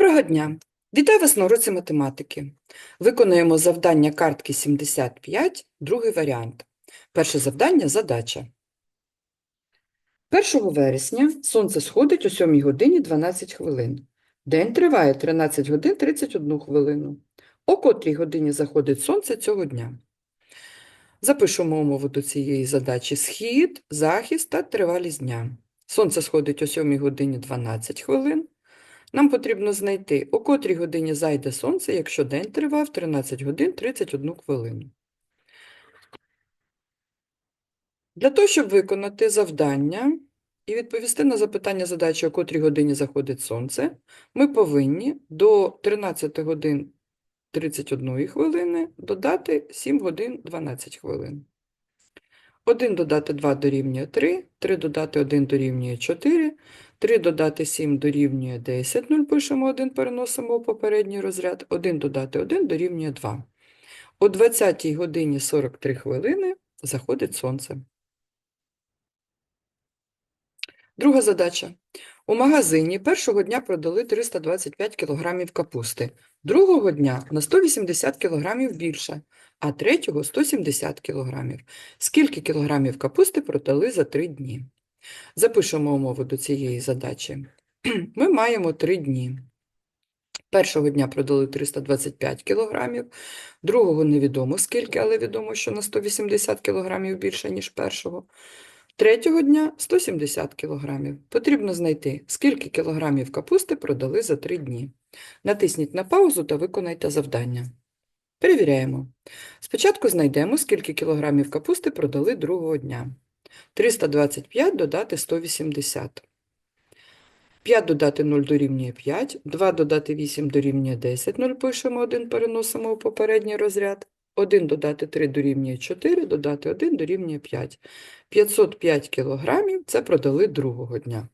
Доброго дня! Вітаю вас на уроці математики. Виконуємо завдання картки 75, другий варіант. Перше завдання – задача. 1 вересня сонце сходить о 7 годині 12 хвилин. День триває 13 годин 31 хвилину. О котрій годині заходить сонце цього дня? Запишемо умову до цієї задачі. Схід, захист та тривалість дня. Сонце сходить о 7 годині 12 хвилин. Нам потрібно знайти, о котрій годині зайде сонце, якщо день тривав 13 годин 31 хвилину. Для того, щоб виконати завдання і відповісти на запитання задачі, о котрій годині заходить сонце, ми повинні до 13 годин 31 хвилини додати 7 годин 12 хвилин. 1 додати 2 дорівнює 3, 3 додати 1 дорівнює 4, 3 додати 7 дорівнює 10, 0 пишемо 1, переносимо у попередній розряд, 1 додати 1 дорівнює 2. О 20 годині 43 хвилини заходить сонце. Друга задача. У магазині першого дня продали 325 кг капусти, другого дня на 180 кг більше, а третього 170 кг. Скільки кілограмів капусти продали за 3 дні? Запишемо умову до цієї задачі. Ми маємо 3 дні. Першого дня продали 325 кг, другого невідомо скільки, але відомо, що на 180 кг більше, ніж першого. Третього дня 170 кг. Потрібно знайти, скільки кілограмів капусти продали за 3 дні. Натисніть на паузу та виконайте завдання. Перевіряємо. Спочатку знайдемо, скільки кілограмів капусти продали другого дня. 325 додати 180. 5 додати 0 дорівнює 5, 2 додати 8 дорівнює 10, 0 пишемо 1, переносимо у попередній розряд. 1 додати 3 дорівнює 4, додати 1 дорівнює 5. 505 кілограмів це продали другого дня.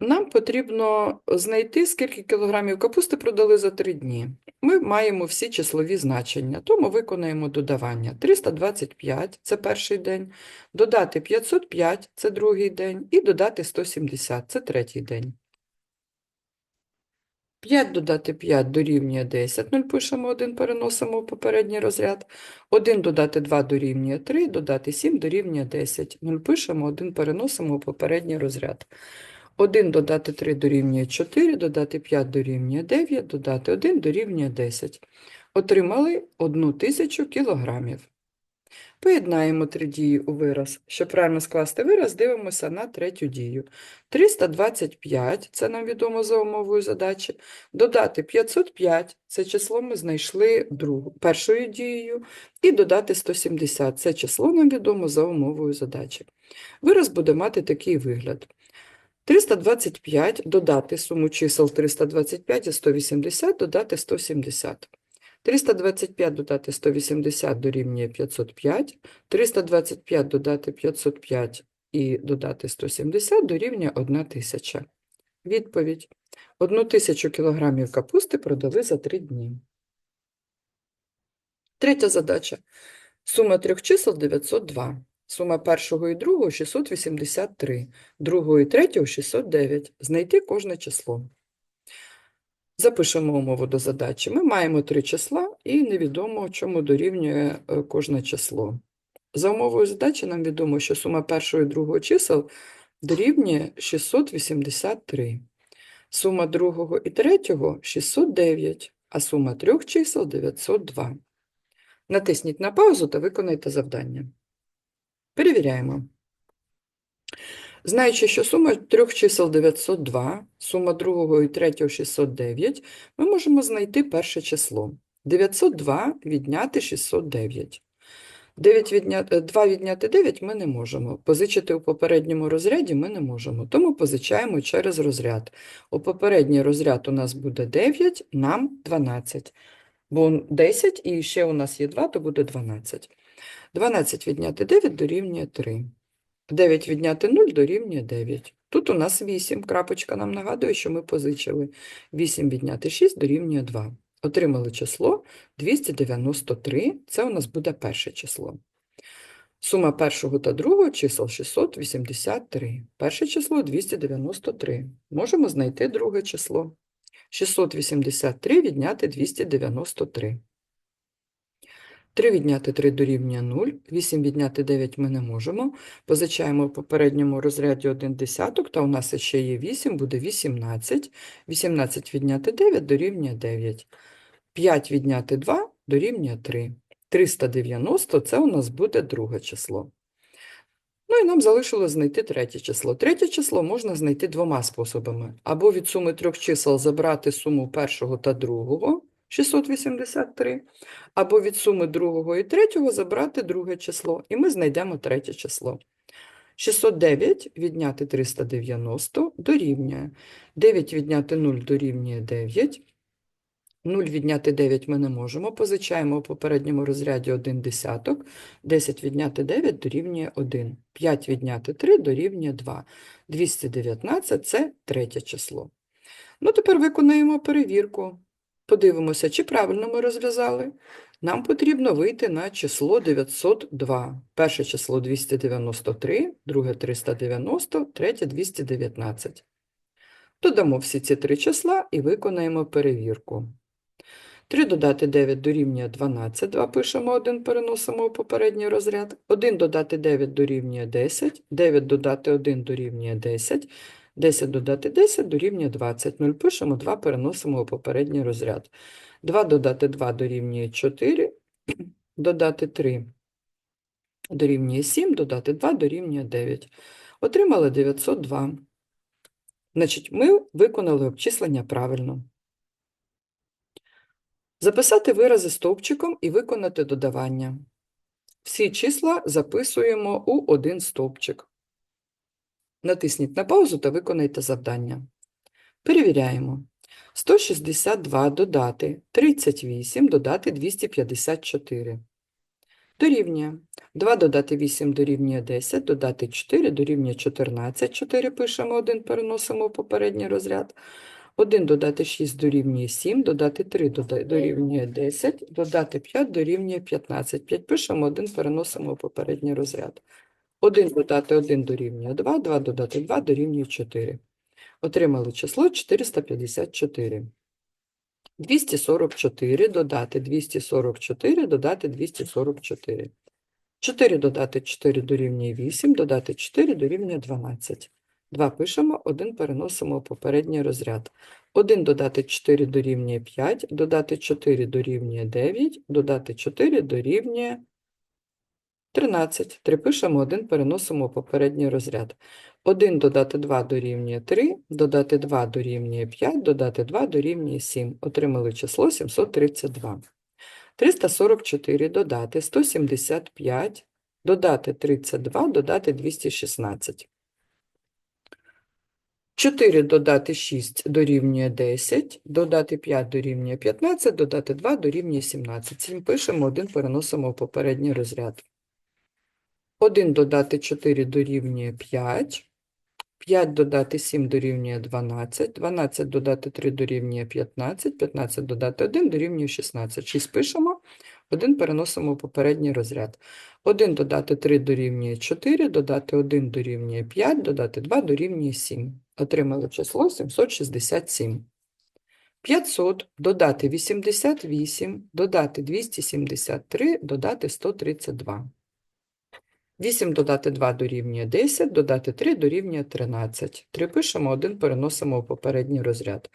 Нам потрібно знайти, скільки кілограмів капусти продали за 3 дні. Ми маємо всі числові значення, тому виконаємо додавання. 325 – це перший день, додати 505 – це другий день, і додати 170 – це третій день. 5 додати 5 дорівнює 10, 0 пишемо 1, переносимо в попередній розряд. 1 додати 2 дорівнює 3, додати 7 дорівнює 10, 0 пишемо 1, переносимо в попередній розряд. 1 додати 3 дорівнює 4, додати 5 дорівнює 9, додати 1 дорівнює 10. Отримали 1000 кілограмів. Поєднаємо три дії у вираз. Щоб правильно скласти вираз, дивимося на третю дію. 325 це нам відомо за умовою задачі. Додати 505 це число ми знайшли другу, першою дією. І додати 170 це число нам відомо за умовою задачі. Вираз буде мати такий вигляд. 325 додати суму чисел 325 і 180, додати 170. 325 додати 180 дорівнює 505, 325 додати 505 і додати 170 дорівнює 1000. Відповідь. 1000 кілограмів капусти продали за 3 дні. Третя задача. Сума трьох чисел 902. Сума першого і другого 683, другого і третього 609. Знайти кожне число. Запишемо умову до задачі. Ми маємо три числа і невідомо, чому дорівнює е, кожне число. За умовою задачі нам відомо, що сума першого і другого чисел дорівнює 683. Сума другого і третього 609, а сума трьох чисел 902. Натисніть на паузу та виконайте завдання. Перевіряємо. Знаючи, що сума трьох чисел 902, сума другого і третього 609, ми можемо знайти перше число. 902 відняти 609. 9 відняти, 2 відняти 9 ми не можемо. Позичити у попередньому розряді ми не можемо, тому позичаємо через розряд. У попередній розряд у нас буде 9, нам 12. Бо 10 і ще у нас є 2, то буде 12. 12 відняти 9 дорівнює 3. 9 відняти 0 дорівнює 9. Тут у нас 8, крапочка нам нагадує, що ми позичили. 8 відняти 6 дорівнює 2. Отримали число 293, це у нас буде перше число. Сума першого та другого чисел 683. Перше число 293. Можемо знайти друге число. 683 відняти 293. 3 відняти 3 дорівнює 0, 8 відняти 9 ми не можемо. Позичаємо в попередньому розряді 1 десяток, та у нас ще є 8, буде 18. 18 відняти 9 дорівнює 9. 5 відняти 2 дорівнює 3. 390 – це у нас буде друге число. Ну і нам залишилось знайти третє число. Третє число можна знайти двома способами. Або від суми трьох чисел забрати суму першого та другого, 683, або від суми другого і третього забрати друге число, і ми знайдемо третє число. 609 відняти 390 дорівнює. 9 відняти 0 дорівнює 9. 0 відняти 9 ми не можемо. Позичаємо у попередньому розряді 1 десяток. 10 відняти 9 дорівнює 1. 5 відняти 3 дорівнює 2. 219 – це третє число. Ну, тепер виконаємо перевірку. Подивимося, чи правильно ми розв'язали. Нам потрібно вийти на число 902. Перше число 293, друге 390, третє 219. Додамо всі ці три числа і виконаємо перевірку. 3 додати 9 дорівнює 12, 2 пишемо 1, переносимо у попередній розряд. 1 додати 9 дорівнює 10, 9 додати 1 дорівнює 10, 10 додати 10 дорівнює 20, 0 пишемо, 2 переносимо у попередній розряд. 2 додати 2 дорівнює 4, додати 3 дорівнює 7, додати 2 дорівнює 9. Отримали 902. Значить, ми виконали обчислення правильно. Записати вирази стовпчиком і виконати додавання. Всі числа записуємо у один стовпчик. Натисніть на паузу та виконайте завдання. Перевіряємо. 162 додати 38 додати 254. Дорівнює. 2 додати 8 дорівнює 10, додати 4 дорівнює 14. 4 пишемо 1, переносимо в попередній розряд. 1 додати 6 дорівнює 7, додати 3 дорівнює 10, додати 5 дорівнює 15. 5 пишемо, 1 переносимо в попередній розряд. 1 додати 1 дорівнює 2, 2 додати 2 дорівнює 4. Отримали число 454. 244 додати 244, додати 244. 4 додати 4 дорівнює 8, додати 4 дорівнює 12. 2 пишемо, 1 переносимо у попередній розряд. 1 додати 4 дорівнює 5, додати 4 дорівнює 9, додати 4 дорівнює 13. 3 пишемо, 1 переносимо у попередній розряд. 1 додати 2 дорівнює 3, додати 2 дорівнює 5, додати 2 дорівнює 7. Отримали число 732. 344 додати 175, додати 32, додати 216. 4 додати 6 дорівнює 10, додати 5 дорівнює 15, додати 2 дорівнює 17. 7 пишемо, 1 переносимо в попередній розряд. 1 додати 4 дорівнює 5, 5 додати 7 дорівнює 12, 12 додати 3 дорівнює 15, 15 додати 1 дорівнює 16. 6 пишемо, 1 переносимо в попередній розряд. 1 додати 3 дорівнює 4, додати 1 дорівнює 5, додати 2 дорівнює 7. Отримали число 767. 500 додати 88, додати 273, додати 132. 8 додати 2 дорівнює 10, додати 3 дорівнює 13. 3 пишемо, 1 переносимо в попередній розряд.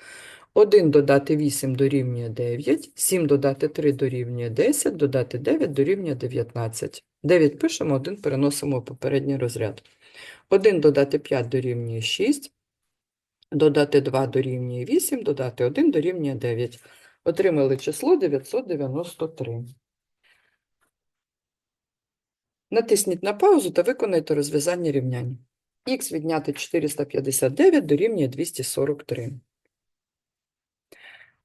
1 додати 8 дорівнює 9, 7 додати 3 дорівнює 10, додати 9 дорівнює 19. 9 пишемо, 1 переносимо в попередній розряд. 1 додати 5 дорівнює 6, додати 2 дорівнює 8, додати 1 дорівнює 9. Отримали число 993. Натисніть на паузу та виконайте розв'язання рівнянь. Х відняти 459 дорівнює 243.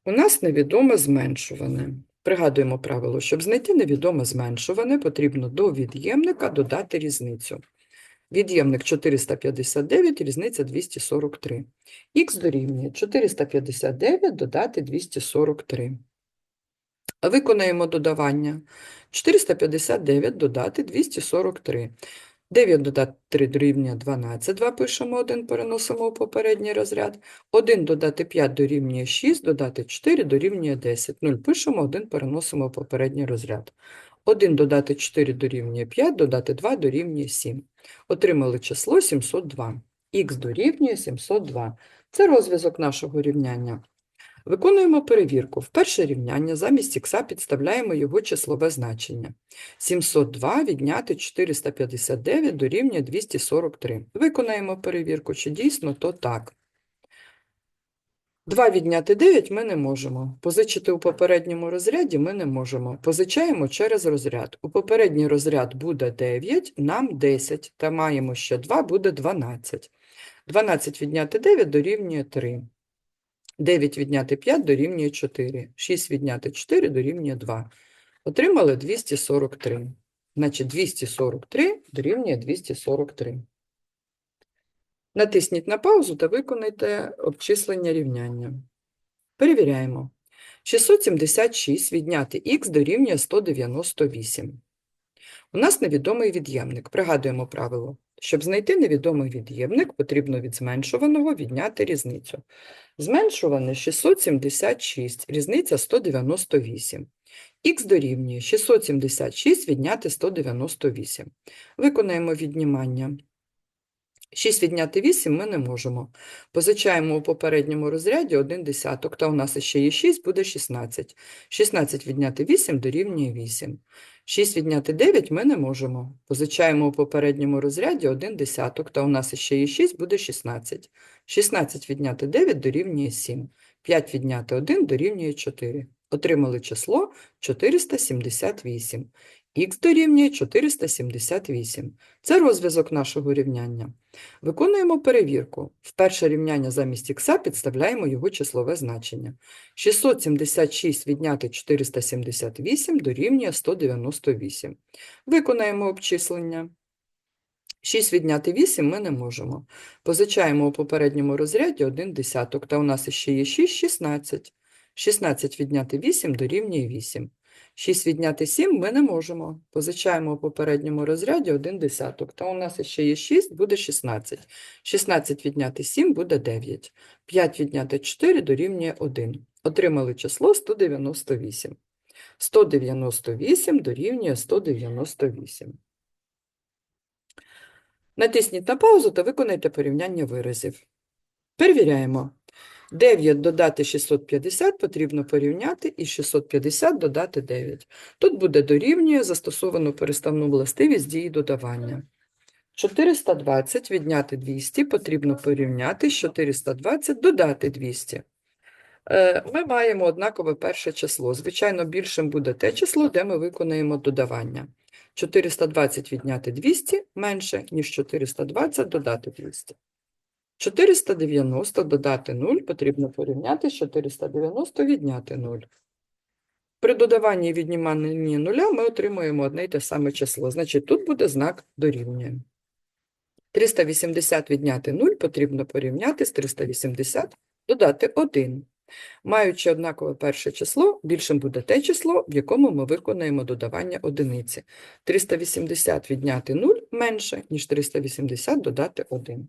У нас невідоме зменшуване. Пригадуємо правило, щоб знайти невідоме зменшуване, потрібно до від'ємника додати різницю. Від'ємник 459, різниця 243. Х дорівнює 459 додати 243. Виконаємо додавання. 459 додати 243. 9 додати 3 дорівнює 12. 2 пишемо 1, переносимо у попередній розряд. 1 додати 5 дорівнює 6, додати 4 дорівнює 10. 0 пишемо, 1 переносимо у попередній розряд. 1 додати 4 дорівнює 5, додати 2 дорівнює 7. Отримали число 702. Х дорівнює 702. Це розв'язок нашого рівняння. Виконуємо перевірку. В перше рівняння замість х підставляємо його числове значення. 702 відняти 459 дорівнює 243. Виконаємо перевірку, чи дійсно то так. 2 відняти 9 ми не можемо. Позичити у попередньому розряді ми не можемо. Позичаємо через розряд. У попередній розряд буде 9, нам 10, та маємо ще 2, буде 12. 12 відняти 9 дорівнює 3. 9 відняти 5 дорівнює 4. 6 відняти 4 дорівнює 2. Отримали 243. Значить, 243 дорівнює 243. Натисніть на паузу та виконайте обчислення рівняння. Перевіряємо. 676 відняти х дорівнює 198. У нас невідомий від'ємник. Пригадуємо правило. Щоб знайти невідомий від'ємник, потрібно від зменшуваного відняти різницю. Зменшуване 676, різниця 198. Х дорівнює 676 відняти 198. Виконаємо віднімання. 6 відняти 8 ми не можемо. Позичаємо у попередньому розряді 1 десяток, та у нас ще є 6, буде 16. 16 відняти 8 дорівнює 8. 6 відняти 9 ми не можемо. Позичаємо у попередньому розряді 1 десяток, та у нас ще є 6, буде 16. 16 відняти 9 дорівнює 7. 5 відняти 1 дорівнює 4. Отримали число 478. Х дорівнює 478. Це розв'язок нашого рівняння. Виконуємо перевірку. В перше рівняння замість х підставляємо його числове значення. 676 відняти 478 дорівнює 198. Виконаємо обчислення. 6 відняти 8 ми не можемо. Позичаємо у попередньому розряді 1 десяток, та у нас ще є 6, 16. 16 відняти 8 дорівнює 8. 6 відняти 7 ми не можемо. Позичаємо у попередньому розряді 1 десяток, та у нас ще є 6, буде 16. 16 відняти 7 буде 9. 5 відняти 4 дорівнює 1. Отримали число 198. 198 дорівнює 198. Натисніть на паузу та виконайте порівняння виразів. Перевіряємо. 9 додати 650 потрібно порівняти і 650 додати 9. Тут буде дорівнює застосовану переставну властивість дії додавання. 420 відняти 200 потрібно порівняти з 420 додати 200. Е, Ми маємо однакове перше число. Звичайно, більшим буде те число, де ми виконаємо додавання. 420 відняти 200 менше, ніж 420 додати 200. 490 додати 0 потрібно порівняти з 490 відняти 0. При додаванні і відніманні нуля ми отримуємо одне й те саме число. Значить, тут буде знак дорівнює. 380 відняти 0 потрібно порівняти з 380 додати 1. Маючи однакове перше число, більшим буде те число, в якому ми виконаємо додавання одиниці. 380 відняти 0 менше, ніж 380 додати 1.